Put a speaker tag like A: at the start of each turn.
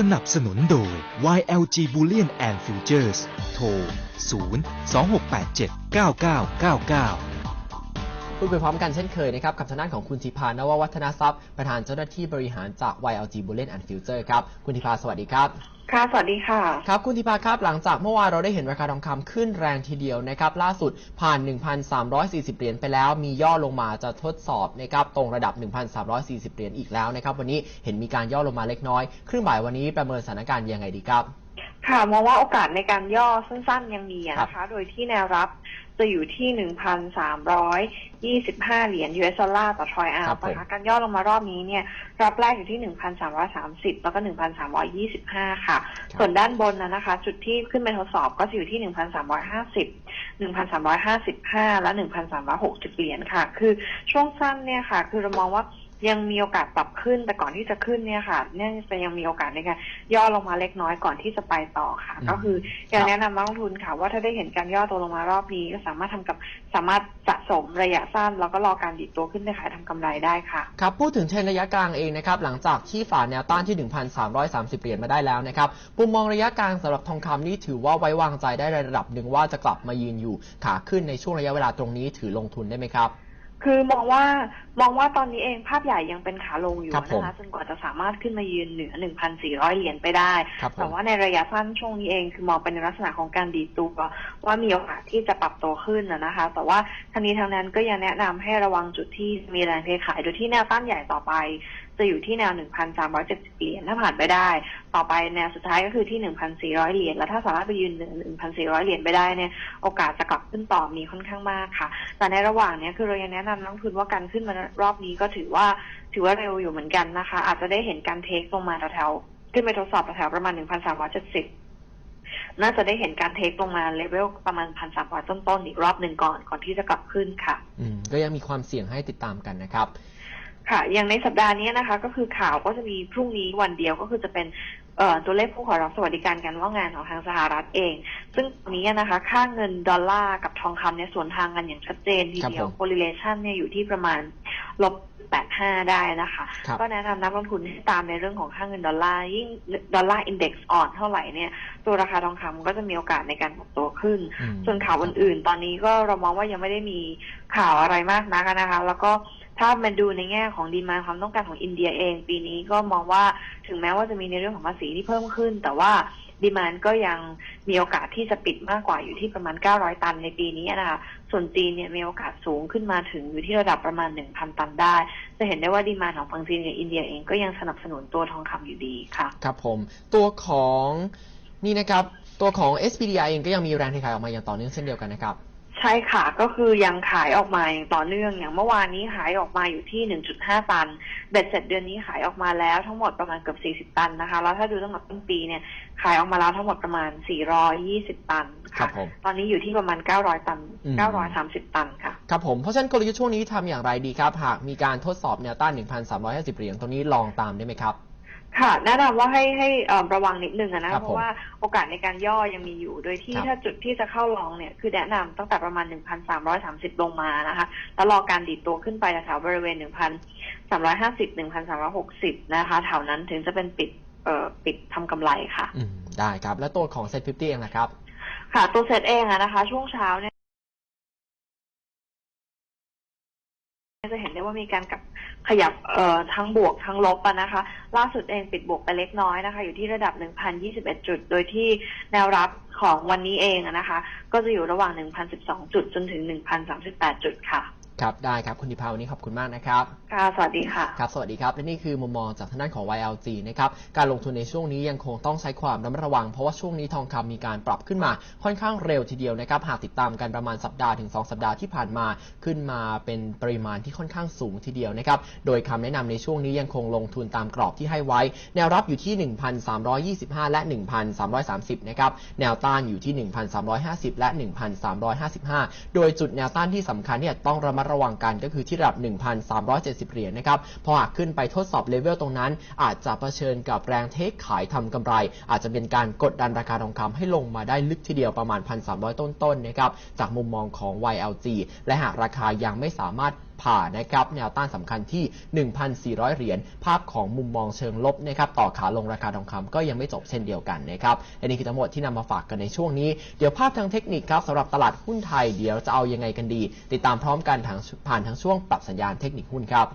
A: สนับสนุนโดย YLG Bullion and Futures โทร 0 2687 9999
B: พูดไปพร้อมกันเช่นเคยนะครับกับทางด้านของคุณธิพานววัฒนทรัพย์ ประธานเจ้าหน้าที่บริหารจาก YLG Bullion and Future ครับ คุณธิพาสวัสดีครับ
C: ค่ะ สวัสดีค่ะ
B: ครับ คุณธิพาครับ หลังจากเมื่อวานเราได้เห็นราคาทองคำขึ้นแรงทีเดียวนะครับ ล่าสุดผ่าน 1,340 เหรียญไปแล้ว มีย่อลงมาจะทดสอบนะครับตรงระดับ 1,340 เหรียญอีกแล้วนะครับ วันนี้เห็นมีการย่อลงมาเล็กน้อยครึ่งบ่ายวันนี้ประเมินสถานการณ์ยังไงดีครับ
C: ค่ะมองว่าโอกาสในการย่อสั้นๆยังมีอะนะคะ โดยที่แนวรับ จะอยู่ที่1,325เหรียญ US ดอลลาร์ต่อทรอยอาร์
B: ครับผม
C: นะคะการย่อลงมารอบนี้เนี่ยรับแรกอยู่ที่1,330แล้วก็1,325ค่ะ ส่วนด้านบนนะนะคะ จุดที่ขึ้นไปทดสอบก็จะอยู่ที่1,350 1,355และ1,360เหรียญค่ะ คือช่วงสั้นเนี่ยค่ะ คือเรามองว่า ยังมีโอกาสปรับขึ้นแต่ก่อนที่จะขึ้นเนี่ยค่ะ เนี่ยจะยังมีโอกาสในการย่อลงมาเล็กน้อยก่อนที่จะไปต่อค่ะ
B: อืม
C: ก็คืออยากแนะนำนักลงทุนค่ะ ว่าถ้าได้เห็นการย่อตัวลงมารอบนี้ก็สามารถทำกับสามารถสะสมระยะสั้น แล้วก็รอการดิดตัวขึ้นไปขายทำกำไรได้ค่ะ
B: ครับพูดถึงเทรนด์ระยะกลางเองนะครับหลังจากที่ฝ่าแนวต้านที่ 1,330เหรียญมาได้แล้วนะครับมุมมองระยะกลางสำหรับทองคำนี่ถือว่าไว้วางใจได้ในระดับหนึ่งว่าจะกลับมายืนอยู่ขาขึ้นในช่วงระยะเวลาตรงนี้ถือลงทุนได้ไหมครับ
C: คือมองว่ามองว่าตอนนี้เองภาพใหญ่ยังเป็นขาลงอยู่
B: ครับผม
C: นะคะจนกว่าจะสามารถขึ้นมายืนเหนือ 1,400 เหรียญไปได้
B: ครับผม
C: แต่ว่าในระยะสั้นช่วงนี้เองคือมองเป็นในลักษณะของการดีดตัวว่ามีโอกาสที่จะปรับตัวขึ้นนะนะคะ แต่ว่าทั้งนี้ทั้งนั้นก็ยังแนะนำให้ระวังจุดที่มีแรงเทขายโดยที่แนวต้านใหญ่ต่อไป จะอยู่ที่แนว 1,370 เหรียญถ้าผ่านไปได้ ต่อไปแนวสุดท้ายก็คือที่ 1,400 เหรียญแล้วถ้าสามารถไปยืนเหนือ1,400 เหรียญไปได้เนี่ยโอกาสจะกลับขึ้นต่อมีค่อนข้างมากค่ะ แต่ในระหว่างเนี้ยคือเรายังแนะนำนักทุนว่าการขึ้นมารอบนี้ก็ถือว่าถือว่าเร็วอยู่เหมือนกันนะคะ อาจจะได้เห็นการเทคลงมาแถวๆขึ้นไปทดสอบแถวประมาณ 1,370น่าจะได้เห็นการเทคลงมาเลเวลประมาณ1,300ต้นๆอีกรอบหนึ่งก่อนก่อนที่จะกลับขึ้นค่ะ
B: อืมก็ยังมีความเสี่ยงให้ติดตามกันนะครับ
C: ค่ะ อย่างในสัปดาห์นี้นะคะ ก็คือข่าวก็จะมีพรุ่งนี้วันเดียวก็คือจะเป็นเอ่อตัวเลขผู้ขอรับสวัสดิการการว่างงานของทางสหรัฐเอง ซึ่งตรงนี้นะคะ ค่าเงินดอลลาร์กับทองคำเนี่ยส่วนทางกันอย่างชัดเจนทีเดียว
B: ครับผม
C: correlation เนี่ยอยู่ที่ประมาณ ลบ 85 ได้นะคะ
B: ครับ
C: ก็แนะนำนักลงทุนให้ตามในเรื่องของค่าเงินดอลลาร์ ยิ่งดอลลาร์อินเด็กซ์อ่อนเท่าไหร่เนี่ย ตัวราคาทองคำก็จะมีโอกาสในการปรับตัวขึ้น
B: อืม
C: ส่วนข่าวอื่นๆ ตอนนี้ก็เรามองว่ายังไม่ได้มีข่าวอะไรมากนักนะคะ แล้วก็ถ้ามันดูในแง่ของดีมาความต้องการของอินเดียเอง ปีนี้ก็มองว่าถึงแม้ว่าจะมีในเรื่องของภาษีที่เพิ่มขึ้น แต่ว่า ดีมานก็ยังมีโอกาสที่จะปิดมากกว่าอยู่ที่ประมาณ 900 ตันในปีนี้นะคะ ส่วนจีนเนี่ยมีโอกาสสูงขึ้นมาถึงอยู่ที่ระดับประมาณ 1,000 ตันได้ จะเห็นได้ว่าดีมานของฝั่งจีนกับอินเดียเองก็ยังสนับสนุนตัวทองคำอยู่ดีค่ะ
B: ครับผม ตัวของนี่นะครับ ตัวของ SPDI เองก็ยังมีแรงเทขายออกมาอย่างต่อเนื่องเช่นเดียวกันนะครับ
C: ใช่ค่ะ ก็คือยังขายออกมาอย่างต่อเนื่องอย่างเมื่อวานนี้ขายออกมาอยู่ที่ 1.5 ตันเบ็ดเสร็จเดือนนี้ขายออกมาแล้วทั้งหมดประมาณเกือบ40 ตันนะคะ แล้วถ้าดูตั้งแต่ต้นปีเนี่ยขายออกมาแล้วทั้งหมดประมาณ 420 ตัน
B: ครั
C: ค่ะ
B: บผม
C: ตอนนี้อยู่ที่ประมาณ 900 ตัน
B: อืม
C: 930 ตันค่ะ
B: ครับผมเพราะฉะนั้นกลยุทธ์ช่วงนี้ทำอย่างไรดีครับ หากมีการทดสอบแนวต้าน 1,350 เหรียญตรงนี้ลองตามได้ไหมครับ
C: ค่ะแนะนำว่าให้ให้เอ่อระวังนิดนึงอะนะครับเพ
B: ผม
C: ราะว่าโอกาสในการย่อยังมีอยู่ โดยที่
B: ครับ
C: ถ้าจุดที่จะเข้าลองเนี่ยคือแนะนำตั้งแต่ประมาณ 1,330 ลงมานะคะ แล้วรอการดีดตัวขึ้นไปแถวๆบริเวณ 1,350 1,360 นะคะแถวนั้นถึงจะเป็นปิดเอ่อปิดทำกำไรค่ะ
B: อืมได้ครับ แล้วตัวของ Set 50เองนะครับ
C: ค่ะตัวเซตเองอะนะคะ ช่วงเช้าเนี่ย ว่ามีการกับขยับเอ่อทั้งบวกทั้งลบอะนะคะ ล่าสุดเองปิดบวกไปเล็กน้อยนะคะ อยู่ที่ระดับ 1,021 จุด โดยที่แนวรับของวันนี้เองนะคะ ก็จะอยู่ระหว่าง 1,012 จุดจนถึง 1,038 จุดค่ะ
B: ครับได้ครับคุณธิพาวันนี้ขอบคุณมากนะครับ
C: ค่ะสวัสดีค่ะ
B: ครับสวัสดีครับและนี่คือมุมมองจากทางด้านของ YLG นะครับการลงทุนในช่วงนี้ยังคงต้องใช้ความระมัดระวัง เพราะว่าช่วงนี้ทองคำมีการปรับขึ้นมาค่อนข้างเร็วทีเดียวนะครับหากติดตามกันประมาณสัปดาห์ถึง 2 สัปดาห์ที่ผ่านมาขึ้นมาเป็นปริมาณที่ค่อนข้างสูงทีเดียวนะครับโดยคำแนะนำในช่วงนี้ยังคงลงทุนตามกรอบที่ให้ไว้ แนวรับอยู่ที่ 1,325 และ 1,330นะครับแนวต้านอยู่ที่ 1,350 และ 1,355 โดยจุดแนวต้านที่สำคัญเนี่ยต้องระมัดระวังกันก็คือที่ระดับ 1,370 เหรียญนะครับ พอหากขึ้นไปทดสอบเลเวลตรงนั้น อาจจะเผชิญกับแรงเทคขายทำกำไร อาจจะเป็นการกดดันราคาทองคำให้ลงมาได้ลึกทีเดียวประมาณ 1,300 ต้นๆนะครับจากมุมมองของ YLG และหากราคายังไม่สามารถผ่านนะครับแนวต้านสำคัญที่ 1,400 เหรียญภาพของมุมมองเชิงลบนะครับต่อขาลงราคาทองคำก็ยังไม่จบเช่นเดียวกันนะครับอันนี้คือทั้งหมดที่นำมาฝากกันในช่วงนี้ เดี๋ยวภาพทางเทคนิคครับสำหรับตลาดหุ้นไทยเดี๋ยวจะเอายังไงกันดี ติดตามพร้อมกันทางผ่านทางช่วงปรับสัญญาณเทคนิคหุ้นครับ